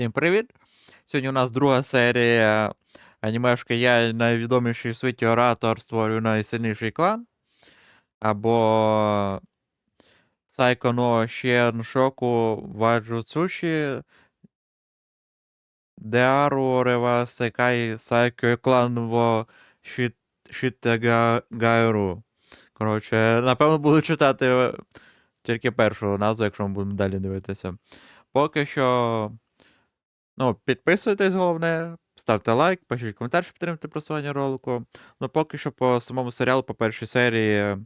Всім привіт! Сьогодні у нас друга серія анімешки Я найвідоміший в світі оратор створюю найсильніший клан. Або Сайко но Шіен Шоку Ваджуцуші Деару Рева Секай Сайко клан во Шітегайру. Коротше, напевно, буду читати тільки першу назву, якщо ми будемо далі дивитися. Поки що. Ну, підписуйтесь, головне, ставте лайк, пишіть коментар, щоб підтримати просування ролику. Ну, поки що по самому серіалу, по першій серії,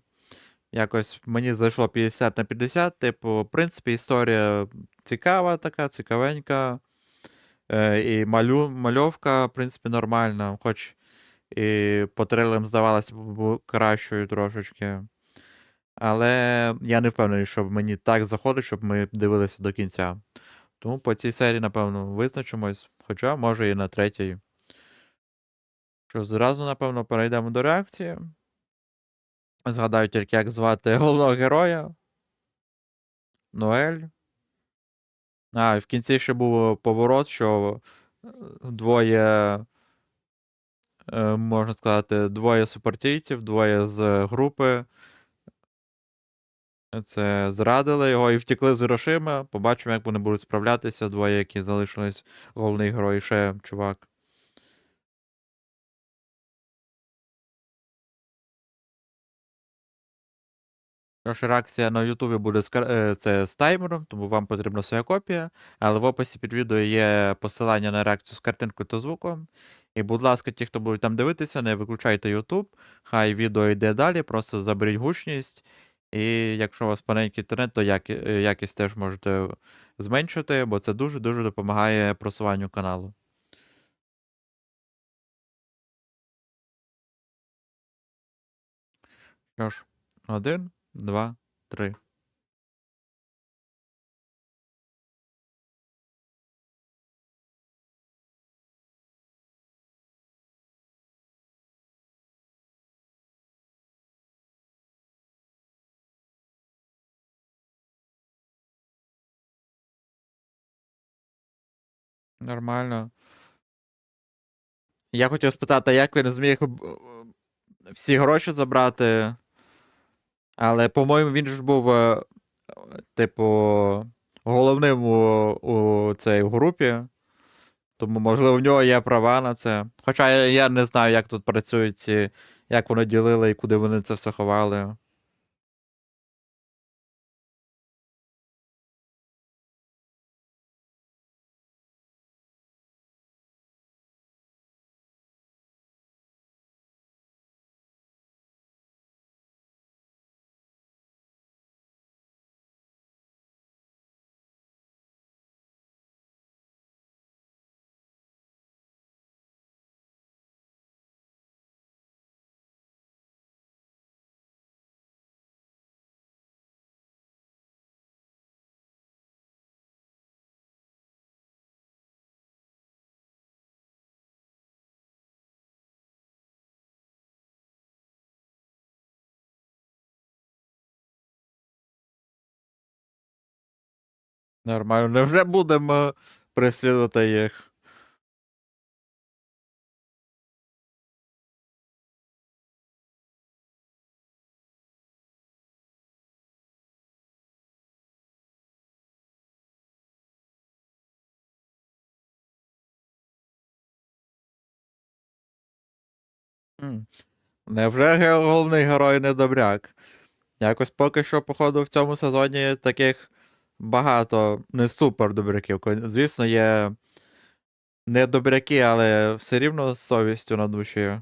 якось мені зайшло 50 на 50. Типу, в принципі, історія цікава, така, цікавенька. Е, І малю, мальовка, в принципі, нормальна, хоч і по здавалося б кращою трошечки. Але я не впевнений, що мені так заходить, щоб ми дивилися до кінця. Тому по цій серії, напевно, визначимось, хоча може і на третій. Що зразу, напевно, перейдемо до реакції. Згадаю тільки, як звати головного героя. Ноель. А, і в кінці ще був поворот, що е, двоє, е, можна сказати, двоє супартійців, двоє з групи. Це зрадили його і втекли з грошима. Побачимо, як вони будуть справлятися. Двоє, які залишились головний герой, ще чувак. Тож реакція на Ютубі буде з, е, це з таймером, тому вам потрібна своя копія. Але в описі під відео є посилання на реакцію з картинкою та звуком. І, будь ласка, ті, хто будуть там дивитися, не виключайте YouTube. Хай відео йде далі, просто заберіть гучність. І якщо у вас маленький інтернет, то які- якість теж можете зменшити, бо це дуже-дуже допомагає просуванню каналу. Що ж, один, два, три. Нормально. Я хотів спитати, як він зміг е, всі гроші забрати. Але, по-моєму, він ж був, е, типу, головним у, у цій групі. Тому, можливо, в нього є права на це. Хоча я, я не знаю, як тут працюють ці, як вони ділили і куди вони це все ховали. Нормально, невже будемо переслідувати їх? Невже головний герой не добряк? Якось поки що, походу, в цьому сезоні таких багато не супер добряків. Звісно, є не добряки, але все рівно з совістю на душі.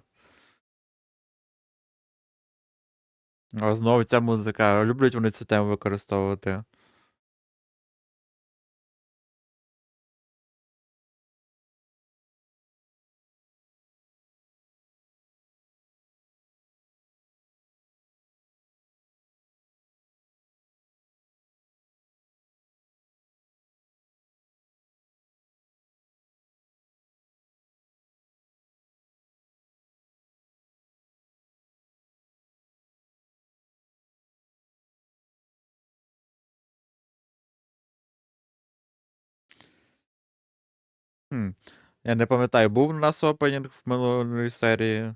А знову ця музика. Люблять вони цю тему використовувати. Хм. Я не пам'ятаю, був у нас опенінг в минулій серії.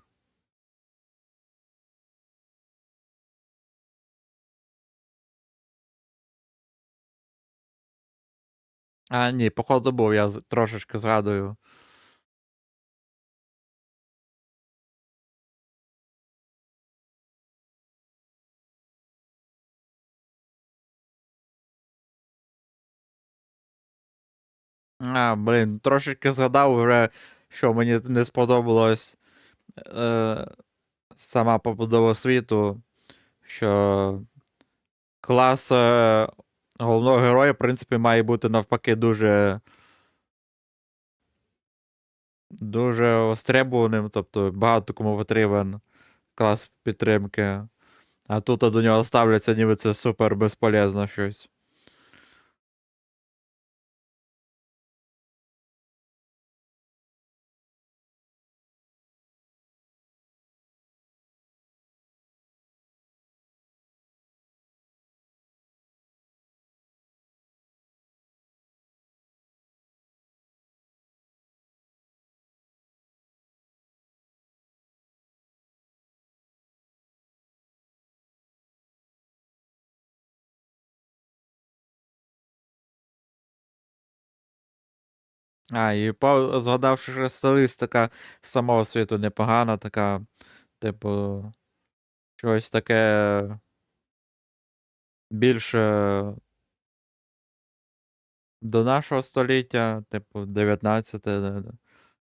А, ні, походу був, я трошечки згадую. А, блін, трошечки згадав вже, що мені не сподобалось е, сама побудова світу, що клас е, головного героя, в принципі, має бути навпаки дуже. Дуже остребуваним, тобто багато кому потрібен клас підтримки. А тут до нього ставляться, ніби це супер безполезно щось. А, і по, згадавши, що стилістика самого світу непогана, така, типу, щось таке більше до нашого століття, типу, 19,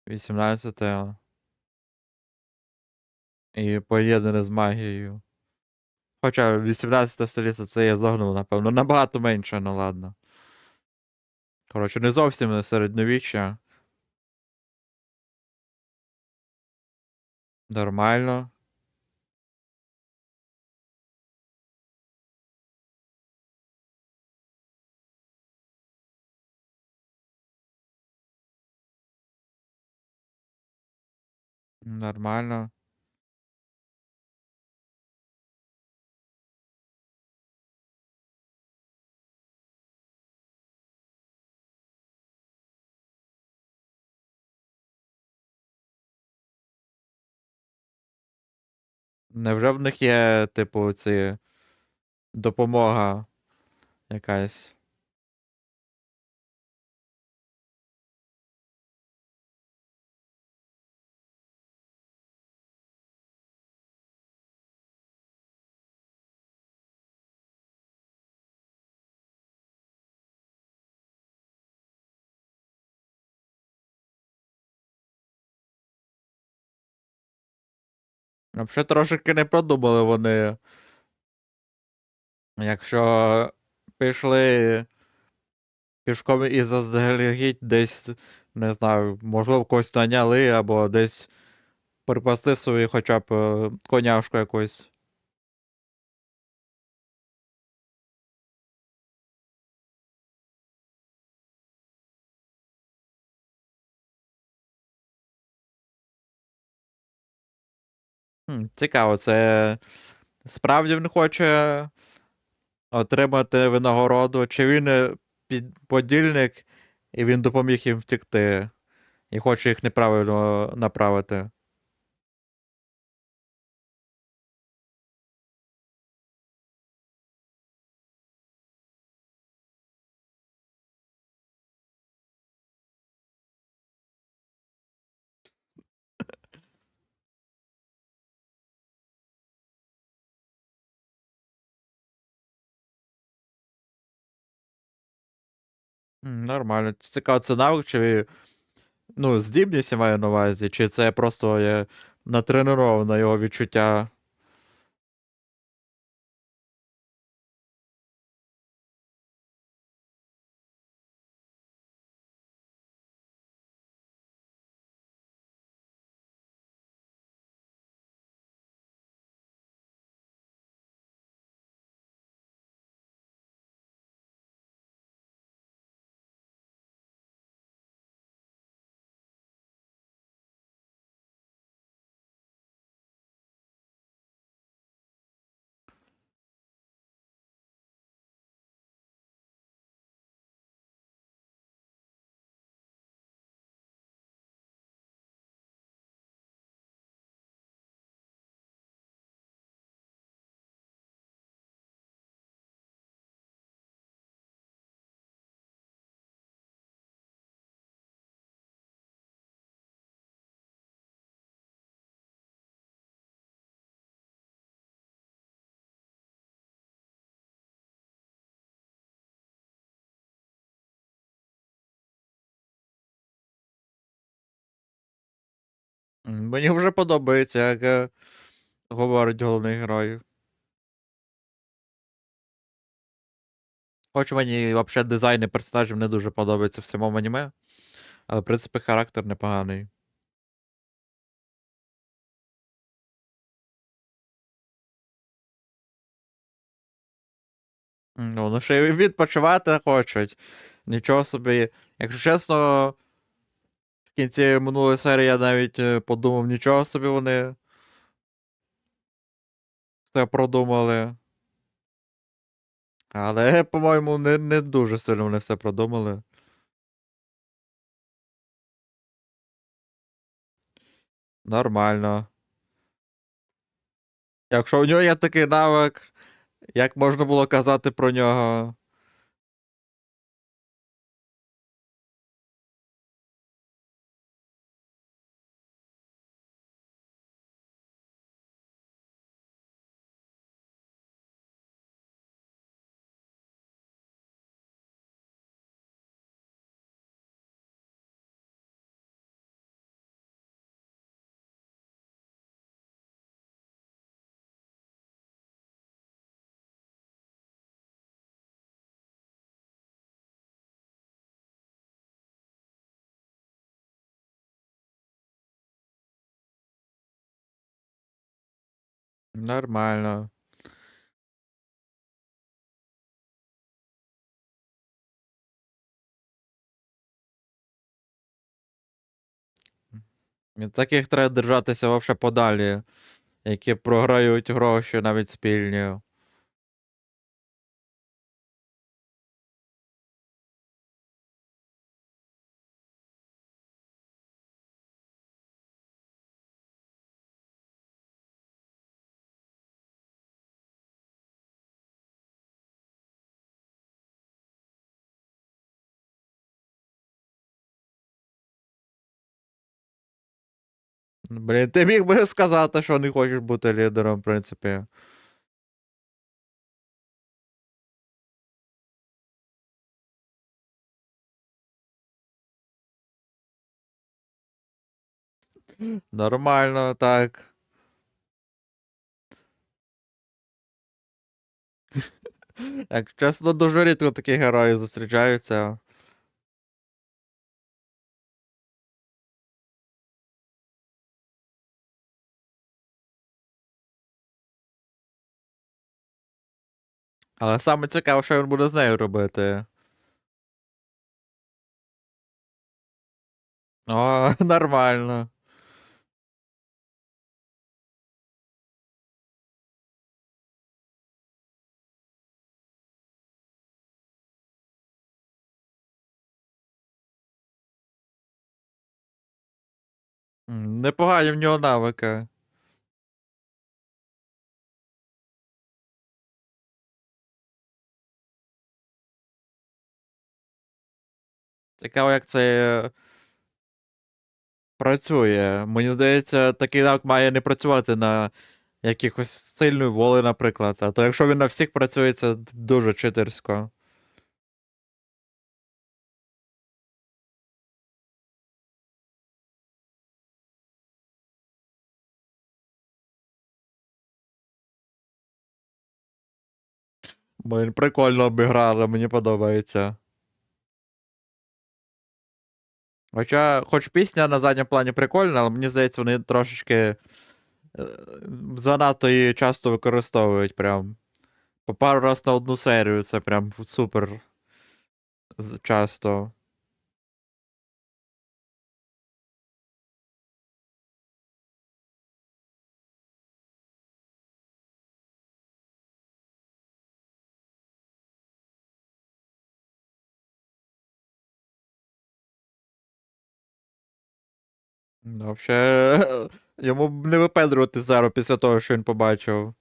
18. І поєднане з магією. Хоча 18 століття це я загнув, напевно, набагато менше, ну ладно. Коротше, не зовсім не середньовіччя. Нормально. Нормально. Невже в них є, типу, ці допомога якась? Взагалі трошки не продумали вони. Якщо пішли пішком і заздалегідь десь, не знаю, можливо, когось наняли або десь припасти собі хоча б е, коняшку якусь. Цікаво, це справді він хоче отримати винагороду, чи він е, подільник, і він допоміг їм втекти, і хоче їх неправильно направити. Нормально. Цікаво, це навик, чи ну, здібність я маю на увазі, чи це просто є натреноване його відчуття. Мені вже подобається, як е, говорить головний герой. Хоч мені взагалі дизайни персонажів не дуже подобаються в самому аніме, але, в принципі, характер непоганий. Ну, ну ще й відпочивати хочуть. Нічого собі. Якщо чесно, в кінці минулої серії я навіть е, подумав, нічого собі вони все продумали. Але, по-моєму, не, не дуже сильно вони все продумали. Нормально. Якщо у нього є такий навик, як можна було казати про нього? Нормально. Від таких треба держатися вовше подалі, які програють гроші навіть спільні. Блін, ти міг би сказати, що не хочеш бути лідером, в принципі. Нормально, так. Як чесно, дуже рідко такі герої зустрічаються. Але саме цікаво, що він буде з нею робити. О, нормально. Непогані в нього навики. Цікаво, як це е, працює. Мені здається, такий навик має не працювати на якихось сильної волі, наприклад. А то якщо він на всіх працює, це дуже читерсько. Блін, прикольно обіграли, мені подобається. Хоча, хоч пісня на задньому плані прикольна, але мені здається, вони трошечки е, занадто її часто використовують прям. По пару раз на одну серію, це прям супер часто. Ну, Взагалі, йому б не випедрувати зеро після того, що він побачив.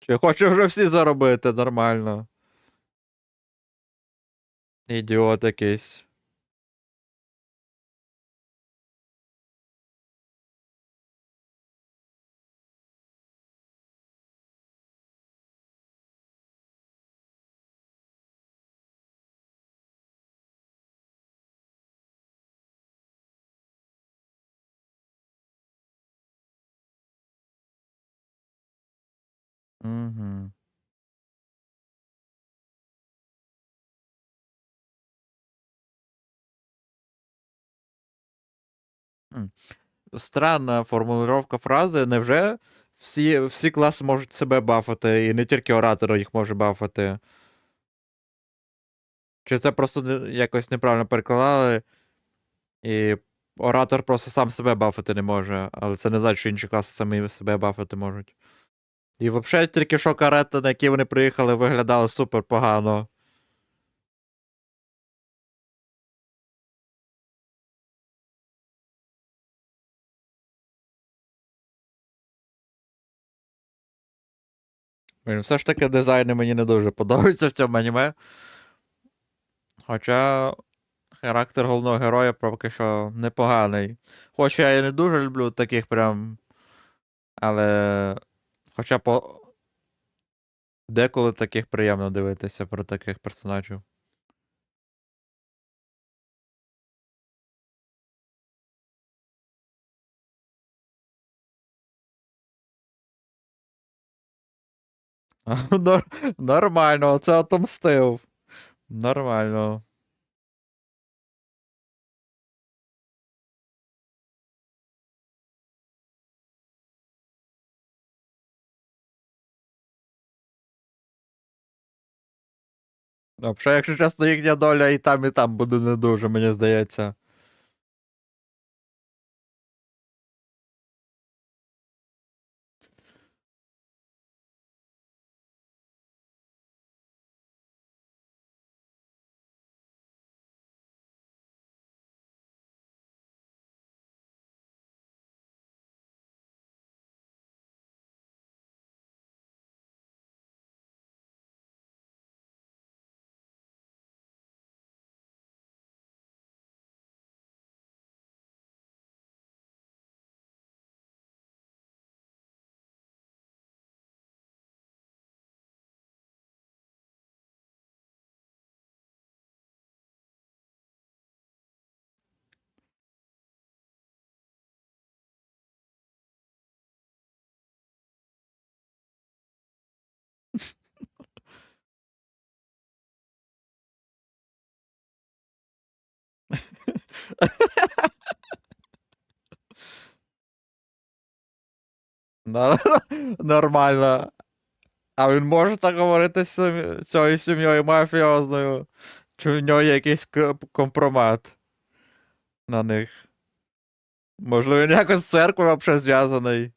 Чи хоче вже всі заробити нормально. Ідіот якийсь. Угу. Странна формулировка фрази. Невже всі, всі класи можуть себе бафати, і не тільки оратор їх може бафати? Чи це просто якось неправильно перекладали, і оратор просто сам себе бафати не може, але це не значить, що інші класи самі себе бафати можуть. І взагалі тільки що карета, на якій вони приїхали, виглядали супер погано. Все ж таки дизайни мені не дуже подобаються в цьому аніме. Хоча характер головного героя поки що непоганий. Хоч я і не дуже люблю таких прям. Але. Хоча по. Деколи таких приємно дивитися про таких персонажів. Нор- Нормально, оце отомстив. Нормально. Взагалі, якщо чесно, їхня доля і там, і там буде не дуже, мені здається. Нормально. А він може так говорити з цією сім'єю мафіозною? Чи в нього є якийсь компромат на них? Можливо, він якось з церквою взагалі зв'язаний.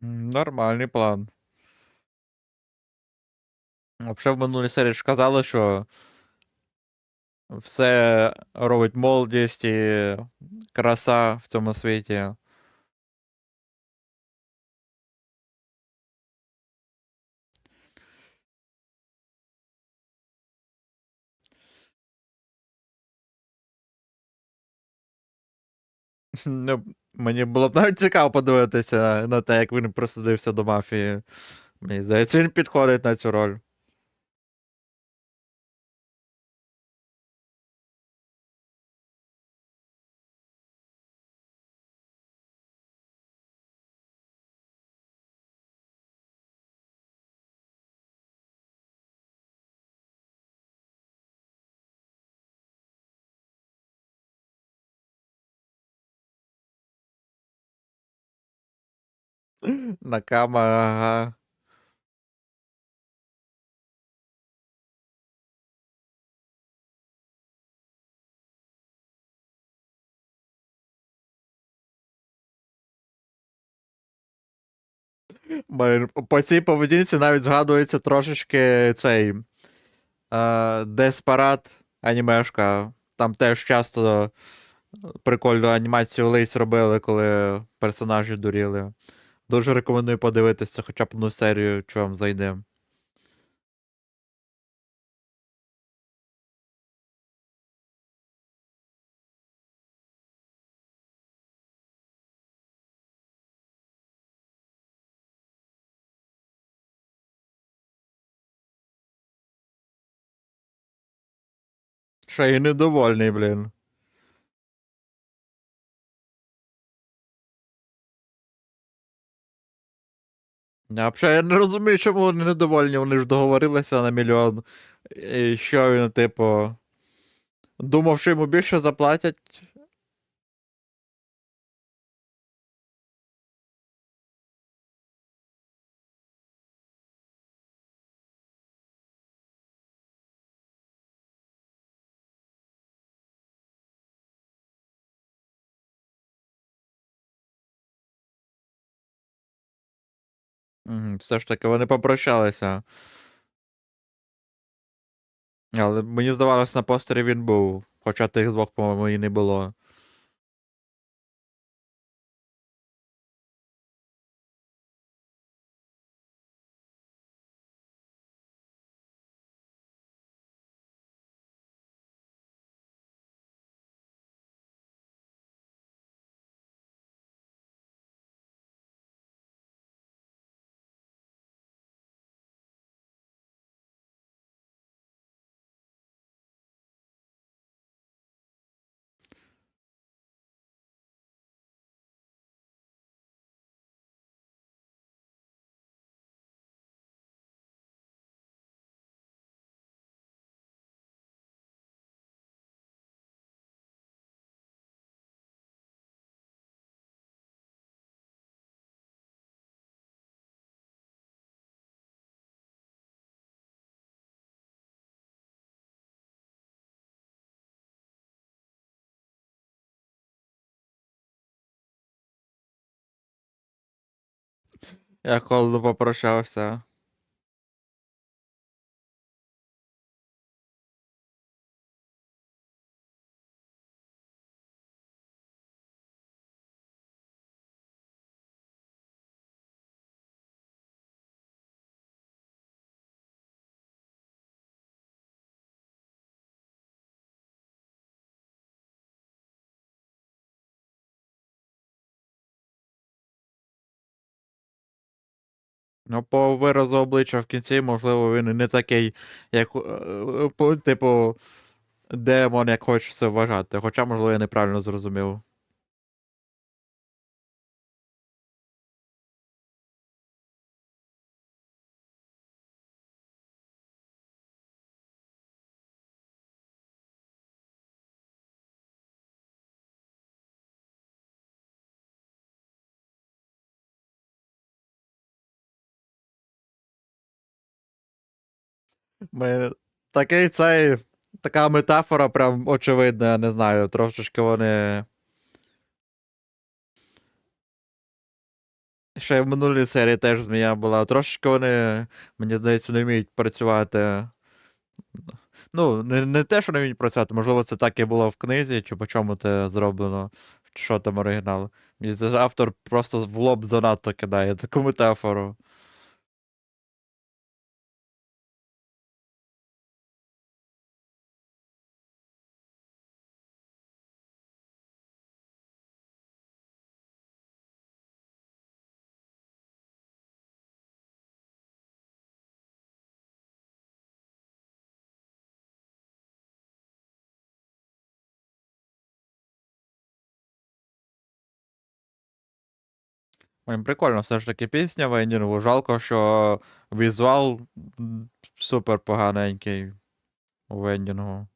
Нормальний план. Взагалі в минулій серії ж казали, що все робить молодість і краса в цьому світі. Ну, мені було б навіть цікаво подивитися на те, як він присадився до мафії. Мені здається, він підходить на цю роль. Накама, По цій поведінці навіть згадується трошечки цей е, Деспарат анімешка. Там теж часто прикольну анімацію Лейс робили, коли персонажі дуріли. Дуже рекомендую подивитися хоча б одну серію, що вам зайде. Ще недовольний, блін. А взагалі я не розумію, чому вони недовольні, вони ж договорилися на мільйон. І що він, типу. Думав, що йому більше заплатять. Все ж таки вони попрощалися. Але мені здавалось, на постері він був. Хоча тих двох, по-моєму, і не було. Я колду попрощався. Ну, по виразу обличчя в кінці, можливо, він не такий, як, е, е, типу, демон, як хочеться вважати. Хоча, можливо, я неправильно зрозумів. Ми... Такий цей. Така метафора, прям очевидна, я не знаю. Трошечки вони. Ще в минулій серії теж змія була. Трошечки вони, мені здається, не вміють працювати. Ну, не, не те, що не вміють працювати, можливо, це так і було в книзі, чи по чому це зроблено, що там оригінал. Мені автор просто в лоб занадто кидає таку метафору. Блін, прикольно, все ж таки пісня Вейндінгу. Жалко, що візуал супер поганенький у Вендінгу.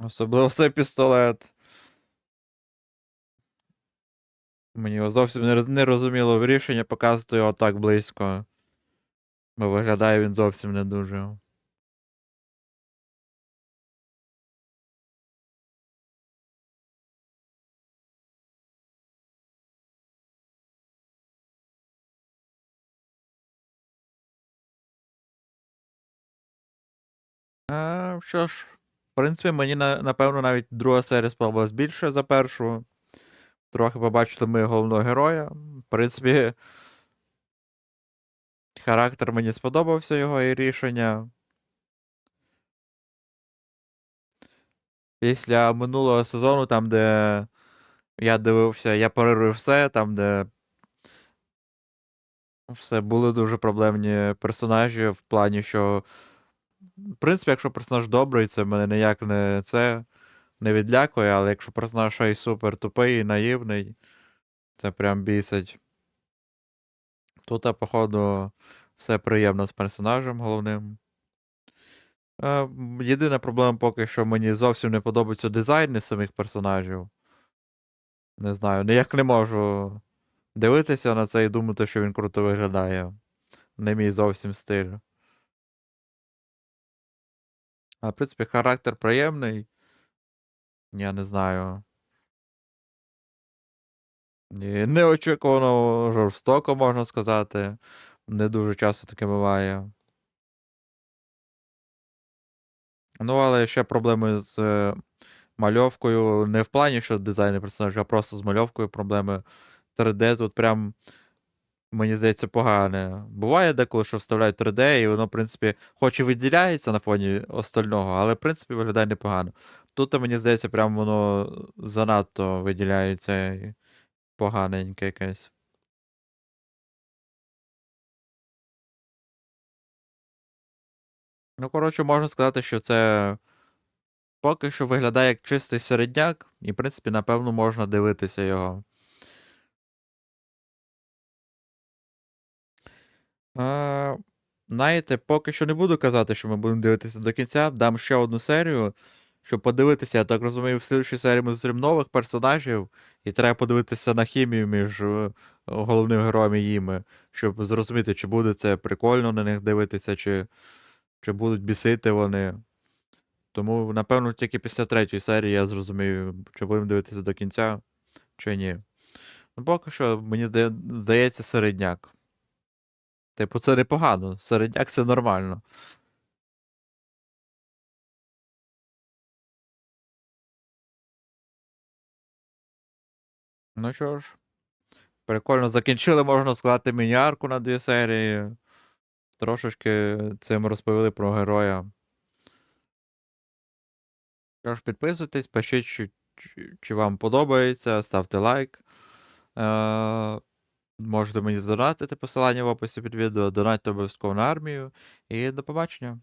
Особливо цей пістолет. Мені зовсім не розуміло рішення показувати його так близько. Бо виглядає він зовсім не дуже. А, Що ж, в принципі, мені напевно навіть друга серія сподобалась більше за першу. Трохи побачили ми головного героя. В принципі, характер мені сподобався його і рішення. Після минулого сезону, там, де я дивився, я перерив все, там, де все були дуже проблемні персонажі в плані, що, в принципі, якщо персонаж добрий, це мене ніяк не це не відлякує, але якщо персонаж й супер тупий і наївний, це прям бісить. Тут, походу, все приємно з персонажем головним. Е, Єдина проблема поки що мені зовсім не подобаються дизайни самих персонажів. Не знаю, ніяк не можу дивитися на це і думати, що він круто виглядає. Не мій зовсім стиль. А в принципі, характер приємний. Я не знаю. Неочікувано жорстоко, можна сказати. Не дуже часто таке буває. Ну, але ще проблеми з е, мальовкою. Не в плані, що дизайни персонажів, а просто з мальовкою проблеми. 3D тут прям, мені здається, погане. Буває деколи, що вставляють 3D, і воно, в принципі, хоч і виділяється на фоні остального, але, в принципі, виглядає непогано. Тут, мені здається, прям воно занадто виділяється поганеньке якесь. Ну, коротше, можна сказати, що це поки що виглядає як чистий середняк, і, в принципі, напевно, можна дивитися його. А, знаєте, поки що не буду казати, що ми будемо дивитися до кінця. Дам ще одну серію, щоб подивитися. Я так розумію, в слідчій серії ми зустрім нових персонажів, і треба подивитися на хімію між е, головним героєм і їми, щоб зрозуміти, чи буде це прикольно на них дивитися, чи, чи будуть бісити вони. Тому, напевно, тільки після третьої серії я зрозумію, чи будемо дивитися до кінця, чи ні. Ну, поки що, мені здається, середняк. Типу, це непогано. Середняк це нормально. Ну що ж, прикольно закінчили, можна сказати, міні-арку на дві серії. Трошечки цим розповіли про героя. Що ж, підписуйтесь, пишіть, чи, чи, вам подобається, ставте лайк. Е, можете мені задонатити посилання в описі під відео, донатьте обов'язково на армію. І до побачення.